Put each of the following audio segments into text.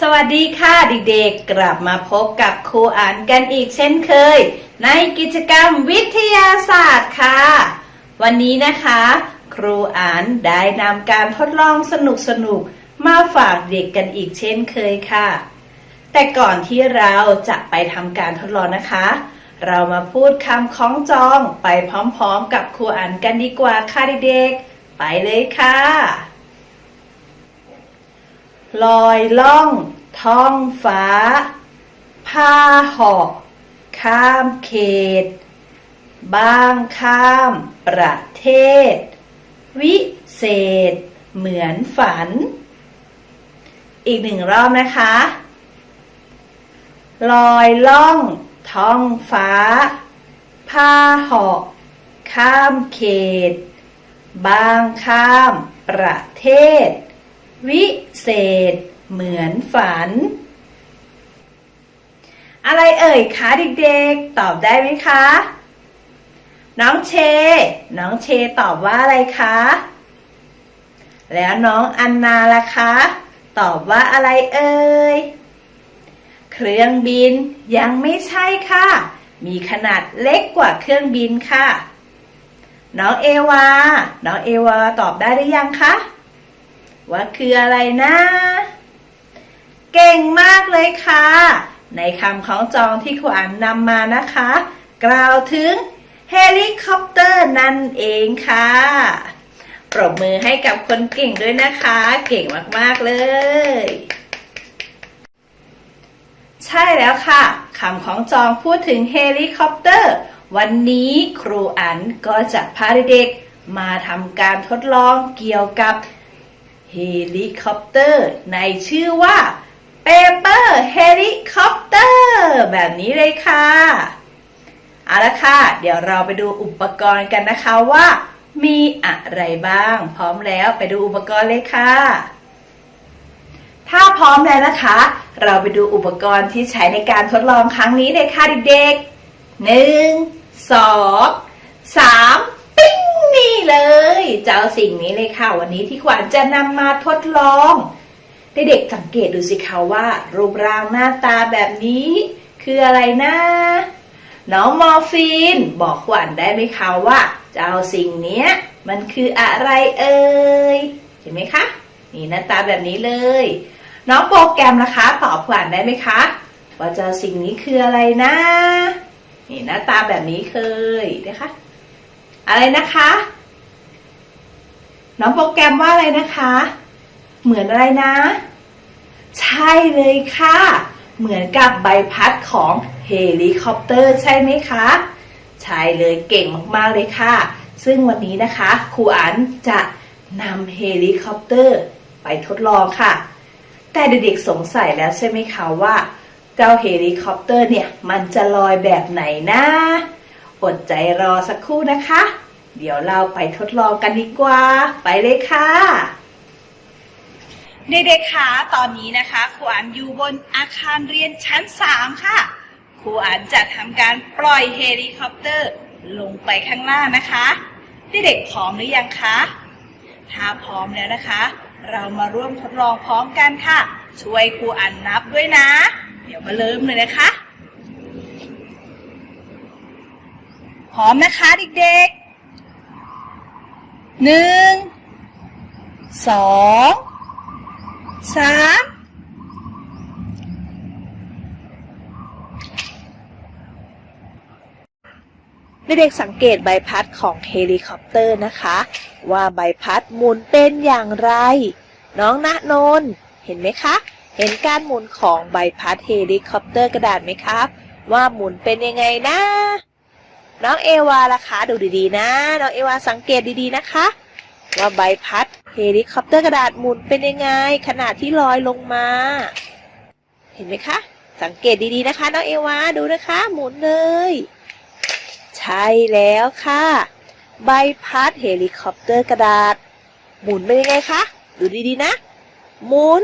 สวัสดีค่ะเด็กๆ กลับมาพบกับครูอ่านกันอีกเช่นเคย ในกิจกรรมวิทยาศาสตร์ค่ะ วันนี้นะคะ ครูอ่านได้นำการทดลองสนุกๆมาฝากเด็กกันอีกเช่นเคยค่ะ แต่ก่อนที่เราจะไปทำการทดลองนะคะ เรามาพูดคำคล้องจองไปพร้อมๆ กับครูอ่านกันดีกว่าค่ะเด็กๆ ไปเลยค่ะ ลอยล่องท้องฟ้า พาหาะข้ามเขต บ้างข้ามประเทศ วิเศษ เหมือนฝัน อีกหนึ่งรอบนะคะ ลอยล่องท้องฟ้า พาหาะข้ามเขต บ้างข้ามประเทศ วิเศษ เหมือนฝัน อะไรเอ่ยคะเด็กๆ ตอบได้ไหมคะ น้องเช น้องเชตอบว่าอะไรคะ แล้วน้องอันนาล่ะคะ ตอบว่าอะไรเอ่ย เครื่องบินยังไม่ใช่ค่ะ มีขนาดเล็กกว่าเครื่องบินค่ะ น้องเอวา น้องเอวาตอบได้หรือยังคะ ว่าคืออะไรนะ เก่งมากเลยค่ะ ในคำของจองที่ครูอ่านนำมานะคะ กล่าวถึงเฮลิคอปเตอร์นั่นเองค่ะ ปรบมือให้กับคนเก่งด้วยนะคะ เก่งมากๆเลย ใช่แล้วค่ะคำของจองพูดถึงเฮลิคอปเตอร์ วันนี้ครูอันก็จะพาเด็กมาทำการทดลองเกี่ยวกับ เฮลิคอปเตอร์ ในชื่อว่า Paper Helicopter แบบนี้เลยค่ะ เอาละค่ะ เดี๋ยวเราไปดูอุปกรณ์กันนะคะว่า มีอะไรบ้าง พร้อมแล้วไปดูอุปกรณ์เลยค่ะ ถ้าพร้อมแล้วนะคะ เราไปดูอุปกรณ์ที่ใช้ในการทดลองครั้งนี้เลยค่ะเด็กๆหนึ่งสองสาม นี่เลย เจ้าสิ่งนี้เลยค่ะ วันนี้ที่ขวัญจะนำมาทดลอง เด็กๆสังเกตดูสิคะว่า รูปร่างหน้าตาแบบนี้ คืออะไรนะน้องมอร์ฟีน บอกขวัญได้ไหมคะว่า เจ้าสิ่งนี้มันคืออะไรเอ่ยเห็นไหมคะนี่หน้าตาแบบนี้เลย น้องโปรแกรมนะคะ ตอบขวัญได้ไหมคะ ว่าเจ้าสิ่งนี้คืออะไรนะนี่หน้าตาแบบนี้เคยนะคะ อะไรนะคะ น้องโปรแกรมว่าอะไรนะคะ เหมือนอะไรนะ ใช่เลยค่ะ เหมือนกับใบพัดของเฮลิคอปเตอร์ใช่ไหมคะ ใช่เลยเก่งมากๆเลยค่ะ ซึ่งวันนี้นะคะครูอันจะนำเฮลิคอปเตอร์ไปทดลองค่ะ แต่เด็กๆสงสัยแล้วใช่ไหมคะว่า เจ้าเฮลิคอปเตอร์เนี่ยมันจะลอยแบบไหนนะ อดใจรอสักครู่นะคะ เดี๋ยวเราไปทดลองกันดีกว่า ไปเลยค่ะเด็กๆคะตอนนี้นะคะครูอันอยู่บนอาคารเรียนชั้น 3 ค่ะครูอันจะทำการปล่อยเฮลิคอปเตอร์ลงไปข้างล่างนะคะเด็กๆพร้อมหรือยังคะถ้าพร้อมแล้วนะคะ เรามาร่วมทดลองพร้อมกันค่ะ ช่วยครูอันนับด้วยนะ เดี๋ยวมาเริ่มเลยนะคะ พร้อมนะคะเด็กๆหนึ่งสองสามเด็กๆสังเกตใบพัดของเฮลิคอปเตอร์นะคะ ว่าใบพัดหมุนเป็นอย่างไร น้องณนนท์เห็นไหมคะ เห็นการหมุนของใบพัดเฮลิคอปเตอร์กระดาษไหมครับ ว่าหมุนเป็นยังไงนะ น้องเอวาล่ะคะดูดีๆ นะ น้องเอวาสังเกตดีๆนะคะ ว่าใบพัดเฮลิคอปเตอร์กระดาษหมุนเป็นยังไงขณะที่ลอยลงมา เห็นไหมคะ สังเกตดีๆนะคะ น้องเอวาดูนะคะ หมุนเลย ใช่แล้วค่ะ ใบพัดเฮลิคอปเตอร์กระดาษ หมุนเป็นยังไงคะดูดีๆนะ หมุน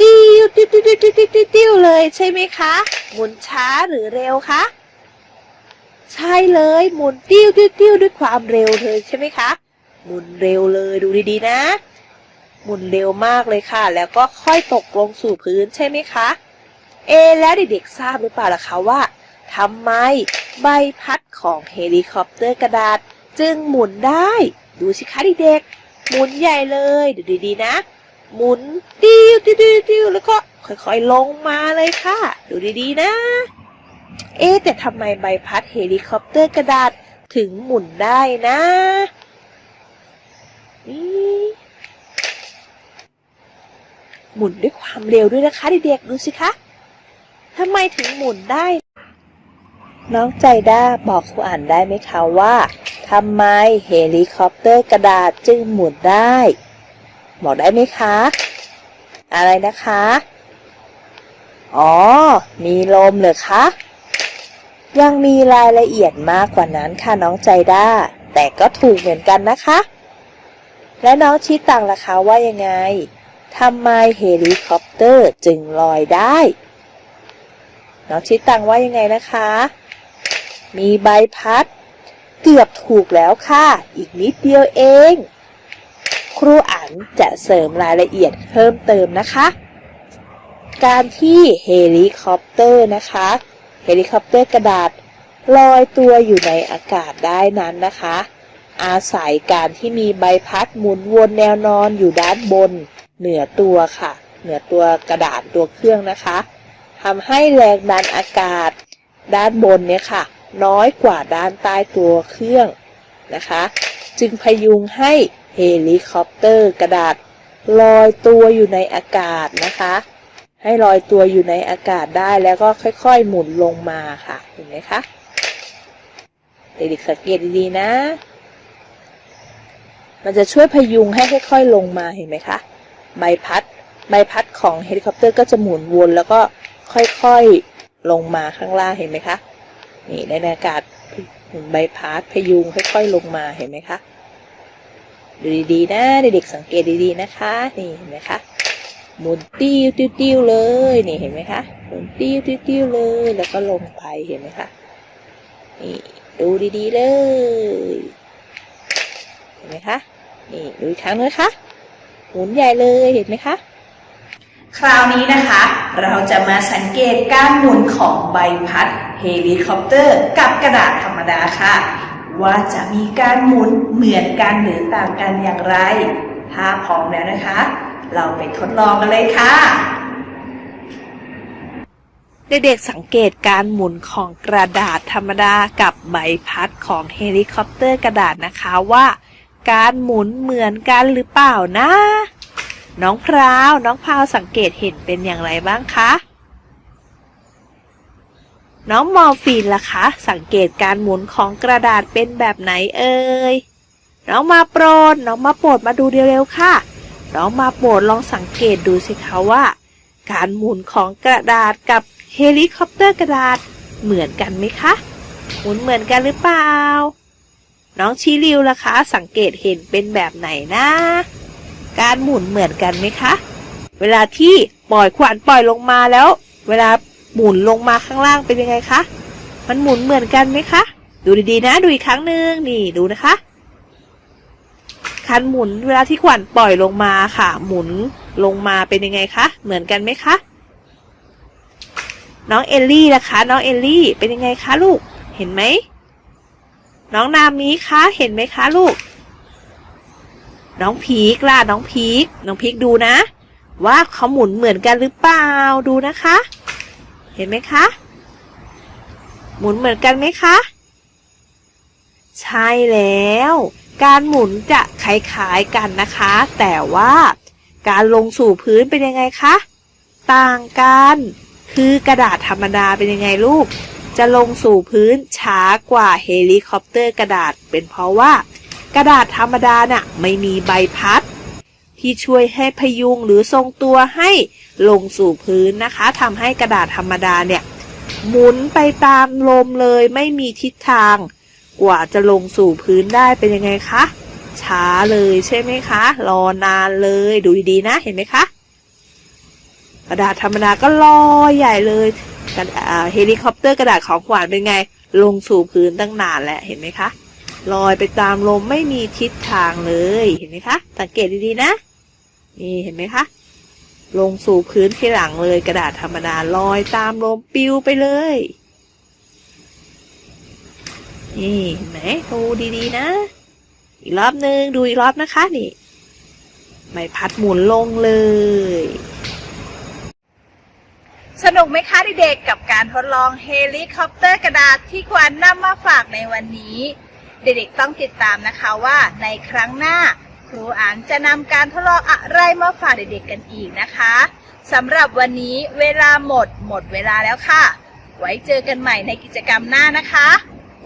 ติ้วติ้วติ้วติ้วติ้วติ้วติ้วเลยใช่ไหมคะ หมุนช้าหรือเร็วคะ ใช่เลยหมุนติ้วติ้วติ้วด้วยความเร็วเลยใช่ไหมคะ หมุนเร็วเลยดูดีๆนะ หมุนเร็วมากเลยค่ะ แล้วก็ค่อยตกลงสู่พื้นใช่ไหมคะ เอ แล้วเด็กๆทราบหรือเปล่าล่ะคะว่าทำไมใบพัดของเฮลิคอปเตอร์กระดาษ จึงหมุนได้ ดูสิคะเด็กๆหมุนใหญ่เลยดูดีๆนะ หมุนติ้วติ้วติ้วติ้วแล้วก็ค่อยๆลงมาเลยค่ะ ดูดีๆนะ เอ๊แต่ทำไมใบพัดเฮลิคอปเตอร์กระดาษถึงหมุนได้นะนี่หมุนด้วยความเร็วด้วยนะคะเด็กๆดูสิคะทำไมถึงหมุนได้ น้องใจด้าบอกครูอ่านได้ไหมคะว่าทำไมเฮลิคอปเตอร์กระดาษจึงหมุนได้ บอกได้ไหมคะ อะไรนะคะ อ๋อ มีลมเหรอคะ ยังมีรายละเอียดมากกว่านั้นค่ะน้องใจด้า แต่ก็ถูกเหมือนกันนะคะ และน้องชิตังล่ะคะว่ายังไงทำไมเฮลิคอปเตอร์จึงลอยได้ น้องชิตังว่ายังไงนะคะ มีใบพัด เกือบถูกแล้วค่ะ อีกนิดเดียวเอง ครูอันจะเสริมรายละเอียดเพิ่มเติมนะคะ การที่เฮลิคอปเตอร์นะคะ เฮลิคอปเตอร์กระดาษลอยตัวอยู่ในอากาศได้นั้นนะคะ อาศัยการที่มีใบพัดหมุนวนแนวนอนอยู่ด้านบน เหนือตัวค่ะ เหนือตัวกระดาษตัวเครื่องนะคะทำให้แรงดันอากาศ ด้านบนเนี่ยค่ะ น้อยกว่าด้านใต้ตัวเครื่องนะคะ จึงพยุงให้เฮลิคอปเตอร์กระดาษลอยตัวอยู่ในอากาศนะคะ ให้ลอยตัวอยู่ในอากาศได้แล้วก็ค่อยๆ หมุนลงมาค่ะเห็นไหมคะเด็กๆสังเกตดีๆนะ มันจะช่วยพยุงให้ค่อยๆลงมาเห็นไหมคะใบพัดใบพัดของเฮลิคอปเตอร์ก็จะหมุนวนแล้วก็ค่อยๆลงมาข้างล่างเห็นไหมคะนี่ในอากาศหมุนใบพัดพยุงค่อยๆลงมาเห็นไหมคะดูดีๆนะเด็กๆสังเกตดีๆนะคะ นี่เห็นไหมคะ หมุนติ้วติ้วติ้วเลยนี่เห็นไหมคะหมุนติ้วติ้วติ้วเลยแล้วก็ลงไปเห็นไหมคะนี่ดูดีๆเลยเห็นไหมคะนี่ดูอีกครั้งนะคะ หมุนใหญ่เลยเห็นไหมคะคราวนี้นะคะ เราจะมาสังเกตการหมุนของใบพัดเฮลิคอปเตอร์กับกระดาษธรรมดาค่ะ ว่าจะมีการหมุนเหมือนกันหรือต่างกันอย่างไร ถ้าพร้อมแล้วนะคะ เราไปทดลองกันเลยค่ะ เด็กๆสังเกตการหมุนของกระดาษธรรมดากับใบพัดของเฮลิคอปเตอร์กระดาษนะคะว่า การหมุนเหมือนกันหรือเปล่านะ น้องพราว น้องพราวสังเกตเห็นเป็นอย่างไรบ้างคะน้องมอร์ฟีนล่ะคะ สังเกตการหมุนของกระดาษเป็นแบบไหนเอ่ยน้องมาโปรดน้องมาโปรดมาดูเร็วๆค่ะ น้องมาโปรดลองสังเกตดูสิคะว่า การหมุนของกระดาษกับเฮลิคอปเตอร์กระดาษเหมือนกันไหมคะ หมุนเหมือนกันหรือเปล่า น้องชีริวล่ะคะ สังเกตเห็นเป็นแบบไหนนะ การหมุนเหมือนกันไหมคะ เวลาที่ปล่อยขวานปล่อยลงมาแล้ว เวลาหมุนลงมาข้างล่างเป็นยังไงคะ มันหมุนเหมือนกันไหมคะ ดูดีๆนะ ดูอีกครั้งหนึ่งนี่ดูนะคะ คันหมุนเวลาที่ขวัญปล่อยลงมาค่ะ หมุนลงมาเป็นยังไงคะ เหมือนกันไหมคะ น้องเอลลี่ล่ะคะ น้องเอลลี่เป็นยังไงคะลูก เห็นไหม น้องนามีคะ เห็นไหมคะลูก น้องพีกล่ะ น้องพีก น้องพีกดูนะ ว่าเขาหมุนเหมือนกันหรือเปล่า ดูนะคะ เห็นไหมคะ หมุนเหมือนกันไหมคะ ใช่แล้ว การหมุนจะคล้ายๆกันนะคะ แต่ว่าการลงสู่พื้นเป็นยังไงคะ ต่างกัน คือกระดาษธรรมดาเป็นยังไงลูก จะลงสู่พื้นช้ากว่าเฮลิคอปเตอร์กระดาษ เป็นเพราะว่า กระดาษธรรมดาน่ะไม่มีใบพัด ที่ช่วยให้พยุงหรือทรงตัวให้ลงสู่พื้นนะคะทำให้กระดาษธรรมดาเนี่ยหมุนไปตามลมเลยไม่มีทิศทาง กว่าจะลงสู่พื้นได้เป็นยังไงคะ ช้าเลยใช่ไหมคะ รอนานเลยดูดีๆนะเห็นไหมคะ กระดาษธรรมดาก็ลอยใหญ่เลยกระดาษเฮลิคอปเตอร์กระดาษของขวานเป็นไง ลงสู่พื้นตั้งนานแล้วเห็นไหมคะลอยไปตามลมไม่มีทิศทางเลยเห็นไหมคะสังเกตดีๆนะ นี่เห็นไหมคะลงสู่พื้นที่หลังเลยกระดาษธรรมดาลอยตามลมปิวไปเลย นี่เห็นไหมดูดีๆนะ อีกรอบนึงดูอีกรอบนะคะนี่ใบพัดหมุนลงเลย สนุกไหมคะเด็กๆกับการทดลองเฮลิคอปเตอร์กระดาษที่ควันนำมาฝากในวันนี้ เด็กๆต้องติดตามนะคะว่าในครั้งหน้า ครูอ่านจะนำการทดลองอะไรมาฝากเด็กๆกันอีกนะคะสำหรับวันนี้เวลาหมดหมดเวลาแล้วค่ะ ไว้เจอกันใหม่ในกิจกรรมหน้านะคะ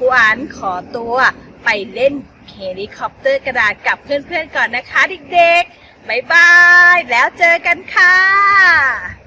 ครูอานขอตัวไปเล่นเฮลิคอปเตอร์กระดาษกับเพื่อนๆก่อนนะคะเด็กๆ บ๊ายบาย แล้วเจอกันค่ะ